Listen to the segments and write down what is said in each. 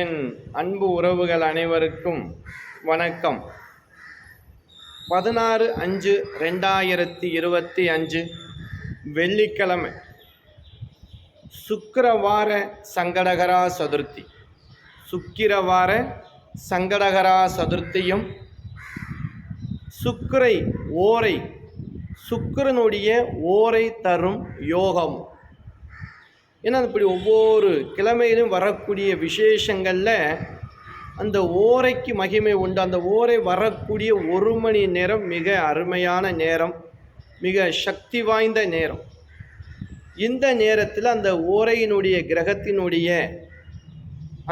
என் அன்பு உறவுகள் அனைவருக்கும் வணக்கம். பதினாறு அஞ்சு ரெண்டாயிரத்தி இருபத்தி அஞ்சு வெள்ளிக்கிழமை சுக்கிரவார சங்கடகரா சதுர்த்தி. சுக்கிரவார சங்கடகரா சதுர்த்தியும் சுக்கரை ஓரை சுக்கரனுடைய ஓரை தரும் யோகம் ஏன்னா இப்படி ஒவ்வொரு கிழமையிலும் வரக்கூடிய விசேஷங்களில் அந்த ஓரைக்கு மகிமை உண்டு. அந்த ஓரை வரக்கூடிய ஒரு மணி நேரம் மிக அருமையான நேரம் மிக சக்தி வாய்ந்த நேரம். இந்த நேரத்தில் அந்த ஓரையினுடைய கிரகத்தினுடைய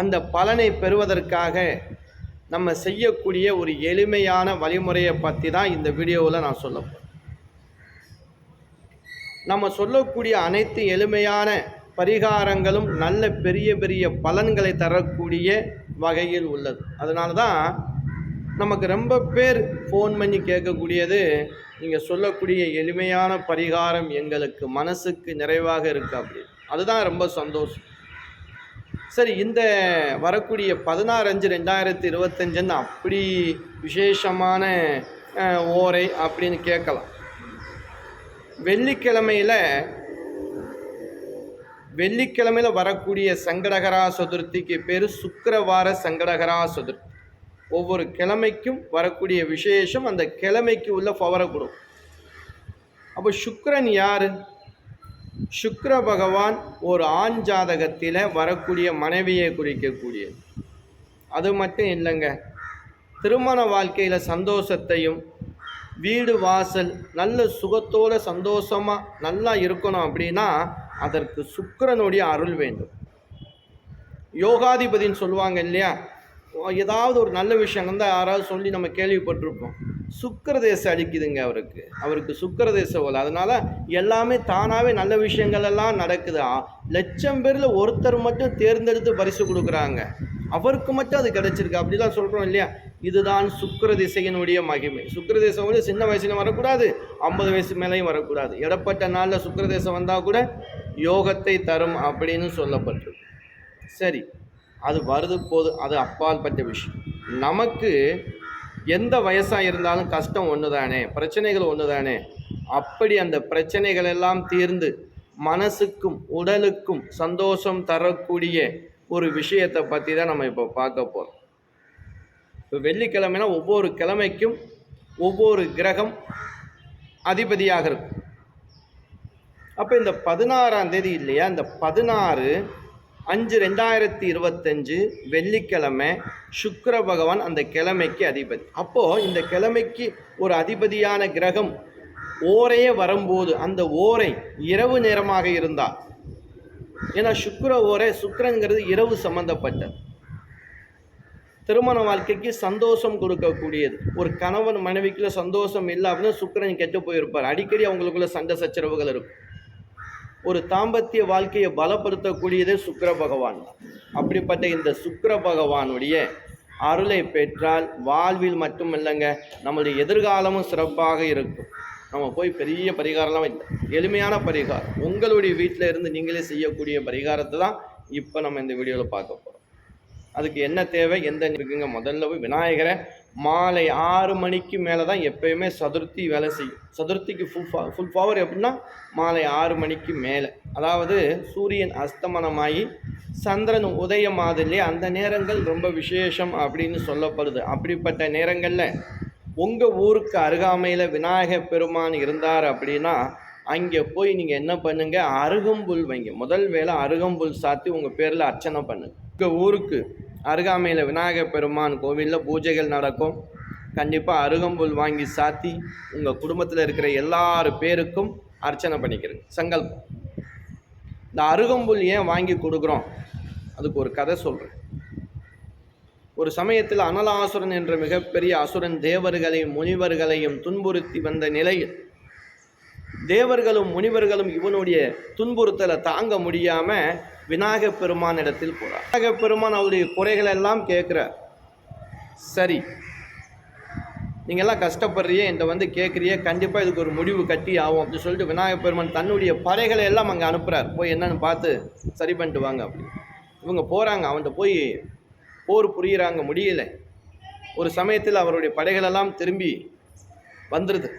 அந்த பலனை பெறுவதற்காக நம்ம செய்யக்கூடிய ஒரு எளிமையான வழிமுறையை பற்றி தான் இந்த வீடியோவில் நான் சொல்ல நம்ம சொல்லக்கூடிய அனைத்து எளிமையான பரிகாரங்களும் நல்ல பெரிய பெரிய பலன்களை தரக்கூடிய வகையில் உள்ளது. அதனால தான் நமக்கு ரொம்ப பேர் ஃபோன் பண்ணி கேட்கக்கூடியது நீங்கள் சொல்லக்கூடிய எளிமையான பரிகாரம் எங்களுக்கு மனசுக்கு நிறைவாக இருக்குது அப்படி அதுதான் ரொம்ப சந்தோஷம். சரி இந்த வரக்கூடிய பதினாறு அஞ்சு ரெண்டாயிரத்தி இருபத்தஞ்சுன்னு அப்படி விசேஷமான ஓரை அப்படின்னு கேட்கலாம். வெள்ளிக்கிழமையில் வெள்ளிக்கிழமையில் வரக்கூடிய சங்கடகரா சதுர்த்திக்கு பேர் சுக்கரவார சங்கடகரா சதுர்த்தி. ஒவ்வொரு கிழமைக்கும் வரக்கூடிய விசேஷம் அந்த கிழமைக்கு உள்ள பவரை கொடுக்கும் அப்போ சுக்கரன் யார்? சுக்கர பகவான் ஒரு ஆண் ஜாதகத்தில் வரக்கூடிய மனைவியை குறிக்கக்கூடியது. அது மட்டும் இல்லைங்க. திருமண வாழ்க்கையில் சந்தோஷத்தையும் வீடு வாசல் நல்ல சுகத்தோடு சந்தோஷமாக நல்லா இருக்கணும் அப்படின்னா அதற்கு சுக்கரனுடைய அருள் வேண்டும். யோகாதிபதின்னு சொல்லுவாங்க இல்லையா? ஏதாவது ஒரு நல்ல விஷயம் இருந்தால் யாராவது சொல்லி நம்ம கேள்விப்பட்டிருப்போம். சுக்கிரதேசம் அடிக்குதுங்க அவருக்கு. அவருக்கு சுக்கிரதேசம் போல அதனால் எல்லாமே தானாகவே நல்ல விஷயங்கள் எல்லாம் நடக்குது. லட்சம் பேரில் ஒருத்தர் மட்டும் தேர்ந்தெடுத்து பரிசு கொடுக்குறாங்க. அவருக்கு மட்டும் அது கிடச்சிருக்கு. அப்படிலாம் சொல்கிறோம் இல்லையா? இதுதான் சுக்கர திசையினுடைய மகிமை. சுக்கிரதேசம் வந்து சின்ன வயசுலையும் வரக்கூடாது ஐம்பது வயசு மேலேயும் வரக்கூடாது. இடப்பட்ட நாளில் சுக்கிரதேசம் வந்தால் கூட யோகத்தை தரும் அப்படின்னு சொல்லப்பட்டிருக்கு. சரி அது வருது போது அது அப்பால் பட்ட விஷயம். நமக்கு எந்த வயசாக இருந்தாலும் கஷ்டம் ஒன்று தானே பிரச்சனைகள் ஒன்று தானே அப்படி அந்த பிரச்சனைகள் எல்லாம் தீர்ந்து மனசுக்கும் உடலுக்கும் சந்தோஷம் தரக்கூடிய ஒரு விஷயத்தை பற்றி தான் நம்ம இப்போ பார்க்க போகிறோம் இப்போ வெள்ளிக்கிழமைனா ஒவ்வொரு கிழமைக்கும் ஒவ்வொரு கிரகம் அதிபதியாக இருக்கும். அப்போ இந்த பதினாறாம் தேதி இல்லையா? இந்த பதினாறு அஞ்சு ரெண்டாயிரத்தி இருபத்தஞ்சு வெள்ளிக்கிழமை சுக்கர பகவான் அந்த கிழமைக்கு அதிபதி. அப்போது இந்த கிழமைக்கு ஒரு அதிபதியான கிரகம் ஓரையே வரும்போது அந்த ஓரை இரவு நேரமாக இருந்தால். ஏன்னா சுக்கர ஓரை சுக்கரங்கிறது இரவு சம்பந்தப்பட்டது. திருமண வாழ்க்கைக்கு சந்தோஷம் கொடுக்கக்கூடியது. ஒரு கணவன் மனைவிக்குள்ள சந்தோஷம் இல்லை அப்படின்னா சுக்கரன் கெட்டு போயிருப்பார். அடிக்கடி அவங்களுக்குள்ள சண்டை சச்சரவுகள் இருக்கும். ஒரு தாம்பத்திய வாழ்க்கையை பலப்படுத்தக்கூடியதே சுக்கர பகவான் தான். அப்படிப்பட்ட இந்த சுக்கிர பகவானுடைய அருளை பெற்றால் வாழ்வில் மட்டும் இல்லைங்க நம்மளுடைய எதிர்காலமும் சிறப்பாக இருக்கும். நம்ம போய் பெரிய பரிகாரம்லாம் இல்லை எளிமையான பரிகாரம். உங்களுடைய வீட்டில் இருந்து நீங்களே செய்யக்கூடிய பரிகாரத்தை தான் இப்போ நம்ம இந்த வீடியோவில் பார்க்க போகிறோம் அதுக்கு என்ன தேவை? எந்த இருக்குங்க? முதல்ல போய் விநாயகரை மாலை ஆறு மணிக்கு மேலே தான் எப்பயுமே சதுர்த்தி வேலை செய்யும். சதுர்த்திக்கு ஃபுல் ஃபுல் பவர் எப்படின்னா மாலை ஆறு மணிக்கு மேலே. அதாவது சூரியன் அஸ்தமனமாகி சந்திரன் உதயமாதிலே அந்த நேரங்கள் ரொம்ப விசேஷம் அப்படின்னு சொல்லப்படுது. அப்படிப்பட்ட நேரங்களில் உங்கள் ஊருக்கு அருகாமையில் விநாயகர் பெருமான் இருந்தார் அப்படின்னா அங்கே போய் நீங்கள் என்ன பண்ணுங்கள் அருகம்புல் வைங்க. முதல் வேளை அருகம்புல் சாத்தி உங்கள் பேரில் அர்ச்சனை பண்ணுங்க. உங்கள் ஊருக்கு அருகாமையில் விநாயகர் பெருமான் கோவிலில் பூஜைகள் நடக்கும். கண்டிப்பாக அருகம்புல் வாங்கி சாத்தி உங்கள் குடும்பத்தில் இருக்கிற எல்லார் பேருக்கும் அர்ச்சனை பண்ணிக்கிறேன். சங்கல்பம். இந்த அருகம்புல் ஏன் வாங்கி கொடுக்குறோம்? அதுக்கு ஒரு கதை சொல்கிறேன் ஒரு சமயத்தில் அனலாசுரன் என்ற மிகப்பெரிய அசுரன் தேவர்களையும் முனிவர்களையும் துன்புறுத்தி வந்த நிலையில் தேவர்களும் முனிவர்களும் இவனுடைய துன்புறுத்தலை தாங்க முடியாமல் விநாயக பெருமான் இடத்தில் போகிறார் விநாயக பெருமான் அவருடைய குறைகளெல்லாம் எல்லாம் கேட்குறார் சரி நீங்கள்லாம் கஷ்டப்படுறியே என்கிட்ட வந்து கேட்குறியே கண்டிப்பாக இதுக்கு ஒரு முடிவு கட்டி ஆகும் அப்படின்னு சொல்லிட்டு விநாயகப் பெருமான் தன்னுடைய படைகளை எல்லாம் அங்கே அனுப்புகிறார் போய் என்னென்னு பார்த்து சரி பண்ணிட்டு வாங்க அப்படி இவங்க போகிறாங்க அவன்கிட்ட போய் போர் புரியிறாங்க முடியலை. ஒரு சமயத்தில் அவருடைய படைகளெல்லாம் திரும்பி வந்துடுது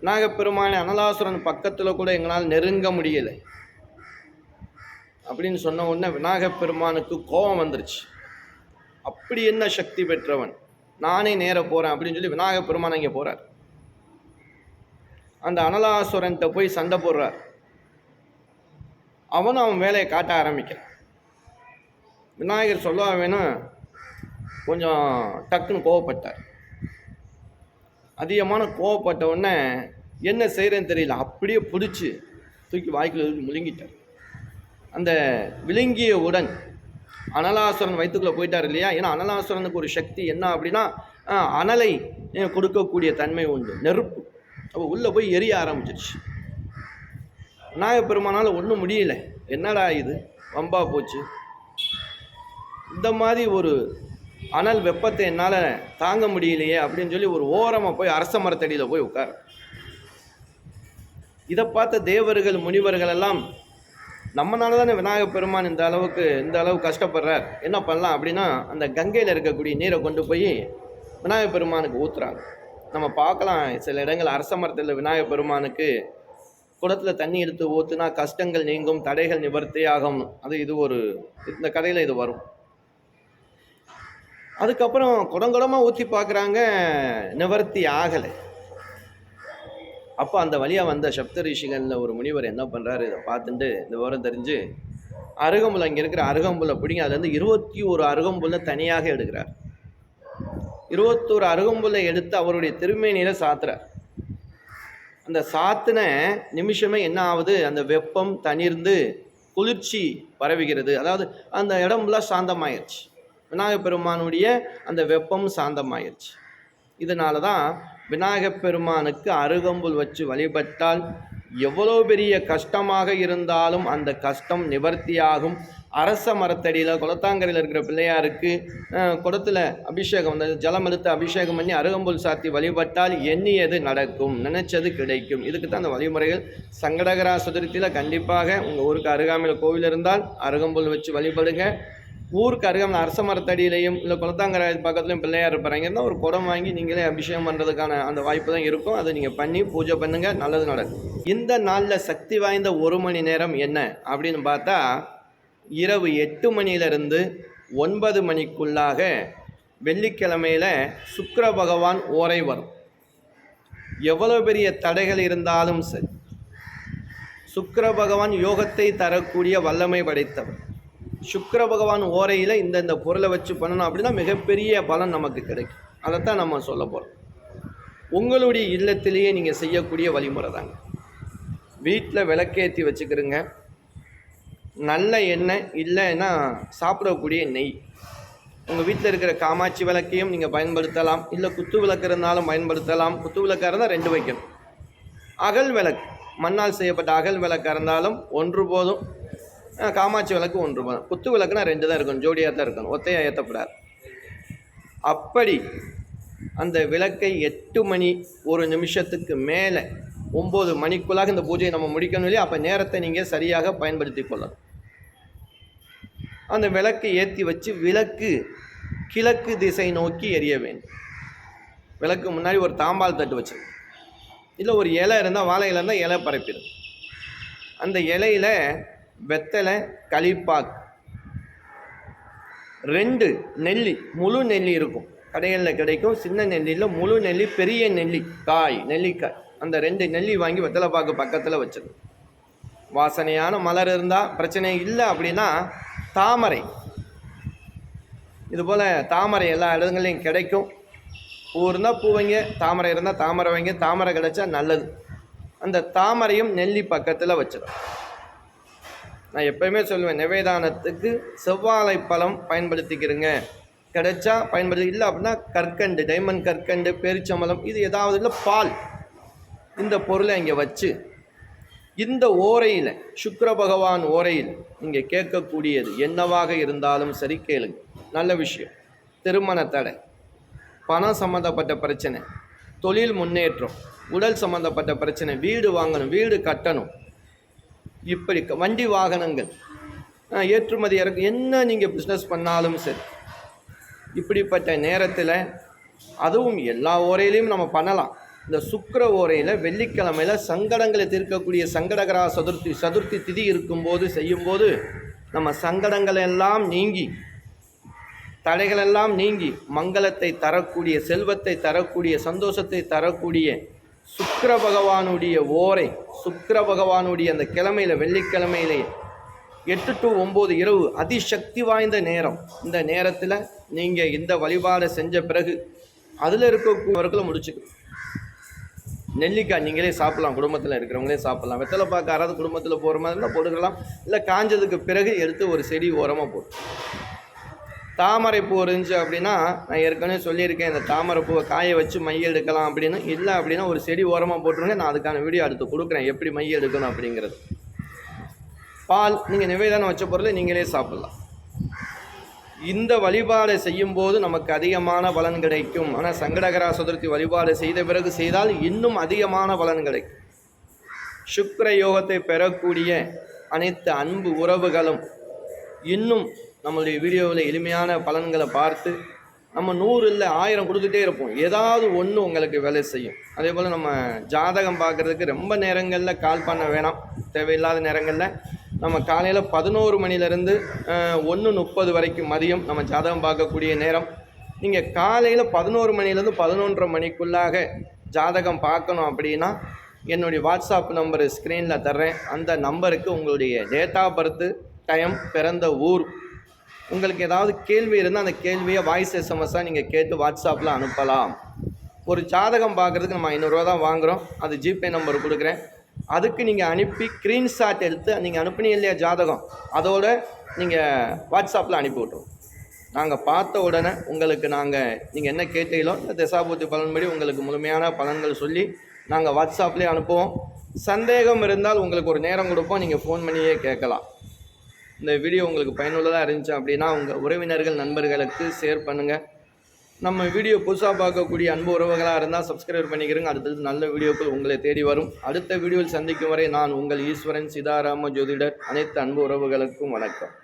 நாகப்பெருமானை அனலாசுரன் பக்கத்தில் கூட எங்களால் நெருங்க முடியலை. அப்படின்னு சொன்ன உடனே விநாயகப் பெருமானுக்கு கோபம் வந்துருச்சு. அப்படி என்ன சக்தி பெற்றவன்? நானே நேர போகிறேன் அப்படின்னு சொல்லி விநாயகப் பெருமான் இங்கே போகிறார் அந்த அனலாசுரன்கிட்ட போய் சண்டை போடுறார். அவனும் அவன் வேலையை காட்ட ஆரம்பிக்கிறான். விநாயகர் சொல்ல வேணும் கொஞ்சம் டக்குன்னு கோவப்பட்டார். அதிகமான கோவப்பட்ட உடனே என்ன செய்கிறேன்னு தெரியல. அப்படியே பிடிச்சி தூக்கி வாய்க்குள்ள முழுங்கிட்டார். அந்த விழுங்கிய உடன் அனலாசுரன் வயிற்றுக்குள்ளே போயிட்டார் இல்லையா? ஏன்னா அனலாசுரனுக்கு ஒரு சக்தி என்ன அப்படின்னா அனலை கொடுக்கக்கூடிய தன்மை உண்டு. நெருப்பு. அப்போ உள்ளே போய் எரிய ஆரம்பிச்சிருச்சு. நாகப்பெருமானால் ஒன்றும் முடியல. என்னடா இது? வம்பா போச்சு. இந்த மாதிரி ஒரு அனல் வெப்பத்தை என்னால் தாங்க முடியலையே அப்படின்னு சொல்லி ஒரு ஓரமாக போய் அரச மரத்தடியில் போய் உட்கார். இதை பார்த்த தேவர்கள் முனிவர்கள் எல்லாம் நம்மனால தானே விநாயகப் பெருமான் இந்த அளவுக்கு இந்த அளவு கஷ்டப்படுறார். என்ன பண்ணலாம்? அப்படின்னா அந்த கங்கையில் இருக்கக்கூடிய நீரை கொண்டு போய் விநாயகப் பெருமானுக்கு ஊற்றுறாங்க நம்ம பார்க்கலாம் சில இடங்கள் அரச மரத்தில் விநாயகப் பெருமானுக்கு குடத்தில் தண்ணி எடுத்து ஊற்றுனா கஷ்டங்கள் நீங்கும் தடைகள் நிவர்த்தி ஆகும் அது இது ஒரு இந்த கதையில் இது வரும். அதுக்கப்புறம் குடங்குடமாக ஊற்றி பார்க்குறாங்க. நிவர்த்தி ஆகலை. அப்போ அந்த வழியாக வந்த சப்த ரிஷிகளில் ஒரு முனிவர் என்ன பண்ணுறாரு இதை பார்த்துட்டு இந்த விவரம் தெரிஞ்சு அருகம்புல் அங்கே இருக்கிற அருகம்புல்லை பிடிங்க. அதுலேருந்து இருபத்தி ஒரு அருகம்புல்லை தனியாக எடுக்கிறார். இருபத்தோரு அருகம்புல்லை எடுத்து அவருடைய திருமேனியில் சாத்துறார். அந்த சாத்தின நிமிஷமே என்ன ஆகுது? அந்த வெப்பம் தணிர்ந்து குளிர்ச்சி பரவுகிறது. அதாவது அந்த இடம்லாம் சாந்தமாயிடுச்சு விநாயகப் பெருமானுடைய அந்த வெப்பம் சாந்தமாயிருச்சு. இதனால தான் விநாயகப் பெருமானுக்கு அருகம்புல் வச்சு வழிபட்டால் எவ்வளோ பெரிய கஷ்டமாக இருந்தாலும் அந்த கஷ்டம் நிவர்த்தியாகும். அரச மரத்தடியில் குளத்தாங்கரையில் இருக்கிற பிள்ளையாருக்கு குளத்தில் அபிஷேகம் அந்த ஜலம் எடுத்து அபிஷேகம் பண்ணி அருகம்புல் சாத்தி வழிபட்டால் எண்ணியது நடக்கும். நினைச்சது கிடைக்கும். இதுக்கு தான் அந்த வழிமுறைகள். சங்கடகரா சதுர்த்தியில் கண்டிப்பாக உங்கள் ஊருக்கு அருகாமையில் கோவில் இருந்தால் அருகம்புல் வச்சு வழிபடுங்க. ஊருக்கு அருகாமல் அரச மரத்தடியிலையும் இல்லை குளத்தாங்கரை பக்கத்துலையும் பிள்ளையார் இருப்பாங்க ஒரு குடம் வாங்கி நீங்களே அபிஷேகம் பண்ணுறதுக்கான அந்த வாய்ப்பு தான் இருக்கும். அதை நீங்கள் பண்ணி பூஜை பண்ணுங்கள் நல்லது நடக்கும். இந்த நாளில் சக்தி வாய்ந்த ஒரு மணி நேரம் என்ன? அப்படின்னு பார்த்தா இரவு எட்டு மணியிலிருந்து ஒன்பது மணிக்குள்ளாக வெள்ளிக்கிழமையில் சுக்கர பகவான் ஓரை வரும். எவ்வளோ பெரிய தடைகள் இருந்தாலும் சரி சுக்கர பகவான் யோகத்தை தரக்கூடிய வல்லமை படைத்தவர். சுக்கர பகவான் ஓரையில் இந்த இந்த பொருளை வச்சு பண்ணணும் அப்படின்னா மிகப்பெரிய பலன் நமக்கு கிடைக்கும். அதைத்தான் நம்ம சொல்ல போகிறோம் உங்களுடைய இல்லத்திலேயே நீங்கள் செய்யக்கூடிய வழிமுறை தாங்க வீட்டில் விளக்கேற்றி வச்சுக்கிறோங்க. நல்ல எண்ணெய் இல்லைன்னா சாப்பிடக்கூடிய நெய். உங்கள் வீட்டில் இருக்கிற காமாட்சி விளக்கையும் நீங்கள் பயன்படுத்தலாம். இல்லை குத்து விளக்கு இருந்தாலும் பயன்படுத்தலாம். குத்து விளக்காக இருந்தால் ரெண்டு வைக்கணும். அகல் விளக்கு. மண்ணால் செய்யப்பட்ட அகல் விளக்காக இருந்தாலும் ஒன்று போதும். காமாட்சி விளக்கு ஒன்று போதும் குத்து விளக்குனா ரெண்டு தான் இருக்கணும் ஜோடியாக தான் இருக்கணும் ஒத்தையாக ஏற்றப்படாது அப்படி அந்த விளக்கை எட்டு மணி ஒரு நிமிஷத்துக்கு மேலே ஒம்பது மணிக்குள்ளாக இந்த பூஜையை நம்ம முடிக்கணும் இல்லையா? அப்போ நேரத்தை நீங்கள் சரியாக பயன்படுத்தி கொள்ளணும். அந்த விளக்கை ஏற்றி வச்சு விளக்கு கிழக்கு திசை நோக்கி எரிய வேண்டும். விளக்கு முன்னாடி ஒரு தாம்பால் தட்டு வச்சு இல்லை ஒரு இலை இருந்தால் வாழை இலை இருந்தால் இலை பரப்பிடும். அந்த இலையில வெத்தலை களிப்பாக்கு ரெண்டு நெல்லி முழு நெல்லி இருக்கும். கடைகளில் கிடைக்கும். சின்ன நெல்லியில் முழு நெல்லி பெரிய நெல்லி காய் நெல்லிக்காய். அந்த ரெண்டு நெல்லி வாங்கி வெத்தலை பாக்கு பக்கத்தில் வச்சிடும் வாசனையான மலர் இருந்தால் பிரச்சனை இல்லை அப்படின்னா தாமரை. இதுபோல் தாமரை எல்லா இடங்கள்லையும் கிடைக்கும். பூ இருந்தால் பூ வைங்க தாமரை இருந்தால் தாமரை வைங்க. தாமரை கிடைச்சா நல்லது. அந்த தாமரையும் நெல்லி பக்கத்தில் வச்சிடும் நான் எப்பயுமே சொல்லுவேன் நிவேதானத்துக்கு செவ்வாழை பழம் பயன்படுத்திக்கிறேங்க. கிடைச்சா பயன்படுத்தி இல்லை அப்படின்னா கற்கண்டு டைமண்ட் கற்கண்டு பேரிச்சம்பளம் இது ஏதாவது இல்லை பால். இந்த பொருளை இங்கே வச்சு இந்த ஓரையில் சுக்கர பகவான் ஓரையில் நீங்கள் கேட்கக்கூடியது என்னவாக இருந்தாலும் சரி கேளுங்க. நல்ல விஷயம். திருமண தடை. பணம் சம்மந்தப்பட்ட பிரச்சனை. தொழில் முன்னேற்றம். உடல் சம்மந்தப்பட்ட பிரச்சனை. வீடு வாங்கணும் வீடு கட்டணும். இப்படி க- வண்டி வாகனங்கள். ஏற்றுமதி இறக்கு என்ன நீங்கள் பிஸ்னஸ் பண்ணாலும் சரி. இப்படிப்பட்ட நேரத்தில் அதுவும் எல்லா ஓரையிலையும் நம்ம பண்ணலாம். இந்த சுக்கர ஓரையில் வெள்ளிக்கிழமையில் சங்கடங்களை தீர்க்கக்கூடிய சங்கடகரா சதுர்த்தி சதுர்த்தி திதி இருக்கும்போது செய்யும்போது நம்ம சங்கடங்கள் எல்லாம் நீங்கி தடைகளெல்லாம் நீங்கி மங்களத்தை தரக்கூடிய செல்வத்தை தரக்கூடிய சந்தோஷத்தை தரக்கூடிய சுக்கர பகவானுடைய ஓரை சுக்கர பகவானுடைய அந்த கிழமையில் வெள்ளிக்கிழமையிலே எட்டு டு ஒம்பது இரவு அதிசக்தி வாய்ந்த நேரம். இந்த நேரத்தில் நீங்கள் இந்த வழிபாடை செஞ்ச பிறகு அதில் இருக்கக்கூடியவர்களை முடிச்சுக்கணும். நெல்லிக்காய் நீங்களே சாப்பிடலாம் குடும்பத்தில் இருக்கிறவங்களே சாப்பிடலாம். வெத்தலை பார்க்க யாராவது குடும்பத்தில் போகிற மாதிரி இருந்தால் போட்டுக்கலாம். இல்லை காஞ்சதுக்கு பிறகு எடுத்து ஒரு செடி ஓரமாக போட்டு தாமரை பூ இருந்துச்சு அப்படின்னா நான் ஏற்கனவே சொல்லியிருக்கேன் இந்த தாமரை பூவை காய வச்சு மை எடுக்கலாம் அப்படின்னு. இல்லை அப்படின்னா ஒரு செடி ஓரமாக போட்டுருங்க நான் அதுக்கான வீடியோ அடுத்து கொடுக்குறேன் எப்படி மை எடுக்கணும் அப்படிங்கிறது. பால் நீங்கள் நிவேதனம் வச்ச பொருளை நீங்களே சாப்பிட்லாம். இந்த வழிபாடை செய்யும்போது நமக்கு அதிகமான பலன் கிடைக்கும். ஆனால் சங்கடகரா சதுர்த்தி வழிபாடு செய்த பிறகு செய்தால் இன்னும் அதிகமான பலன் கிடைக்கும். சுக்கர யோகத்தை பெறக்கூடிய அனைத்து அன்பு உறவுகளும் இன்னும் நம்மளுடைய வீடியோவில் எளிமையான பலன்களை பார்த்து நம்ம நூறு இல்லை ஆயிரம் கொடுத்துட்டே இருப்போம். ஏதாவது ஒன்று உங்களுக்கு வேலை செய்யும். அதே போல் நம்ம ஜாதகம் பார்க்குறதுக்கு ரொம்ப நேரங்களில் கால் பண்ண வேணாம். தேவையில்லாத நேரங்களில் நம்ம காலையில் பதினோரு மணிலேருந்து ஒன்று முப்பது வரைக்கும் மதியம் நம்ம ஜாதகம் பார்க்கக்கூடிய நேரம். நீங்கள் காலையில் பதினோரு மணிலேருந்து பதினொன்றரை மணிக்குள்ளாக ஜாதகம் பார்க்கணும் அப்படின்னா என்னுடைய வாட்ஸ்அப் நம்பரு ஸ்க்ரீனில் தர்றேன். அந்த நம்பருக்கு உங்களுடைய டேட் ஆஃப் பர்த்து டைம் பிறந்த ஊர். உங்களுக்கு ஏதாவது கேள்வி இருந்தால் அந்த கேள்வியை வாய்ஸ் எஸ்எம்எஸ்ஸாக நீங்கள் கேட்டு வாட்ஸ்அப்பில் அனுப்பலாம். ஒரு ஜாதகம் பார்க்குறதுக்கு நம்ம ஐநூறுரூவா தான் வாங்குகிறோம் அது ஜிபே நம்பர் கொடுக்குறேன். அதுக்கு நீங்கள் அனுப்பி ஸ்க்ரீன்ஷாட் எடுத்து நீங்கள் அனுப்பினீங்க இல்லையா ஜாதகம் அதோட நீங்கள் வாட்ஸ்அப்பில் அனுப்பி விட்ருவோம் நாங்கள் பார்த்த உடனே உங்களுக்கு நாங்கள் நீங்கள் என்ன கேட்டீங்களோ இந்த திசாபூர்த்தி பலன்படி உங்களுக்கு முழுமையான பலன்கள் சொல்லி நாங்கள் வாட்ஸ்அப்லேயே அனுப்புவோம். சந்தேகம் இருந்தால் உங்களுக்கு ஒரு நேரம் கொடுப்போம். நீங்கள் ஃபோன் பண்ணியே கேட்கலாம். இந்த வீடியோ உங்களுக்கு பயனுள்ளதாக இருந்துச்சு அப்படின்னா உங்கள் உறவினர்கள் நண்பர்களுக்கு ஷேர் பண்ணுங்கள் நம்ம வீடியோ புதுசாக பார்க்கக்கூடிய அன்பு உறவுகளாக இருந்தால் சப்ஸ்கிரைப் பண்ணிக்கிறேங்க அடுத்தது நல்ல வீடியோக்கள் உங்களை தேடி வரும். அடுத்த வீடியோவில் சந்திக்கும் வரை நான் உங்கள் ஈஸ்வரன் சிதாராம ஜோதிடர். அனைத்து அன்பு உறவுகளுக்கும் வணக்கம்.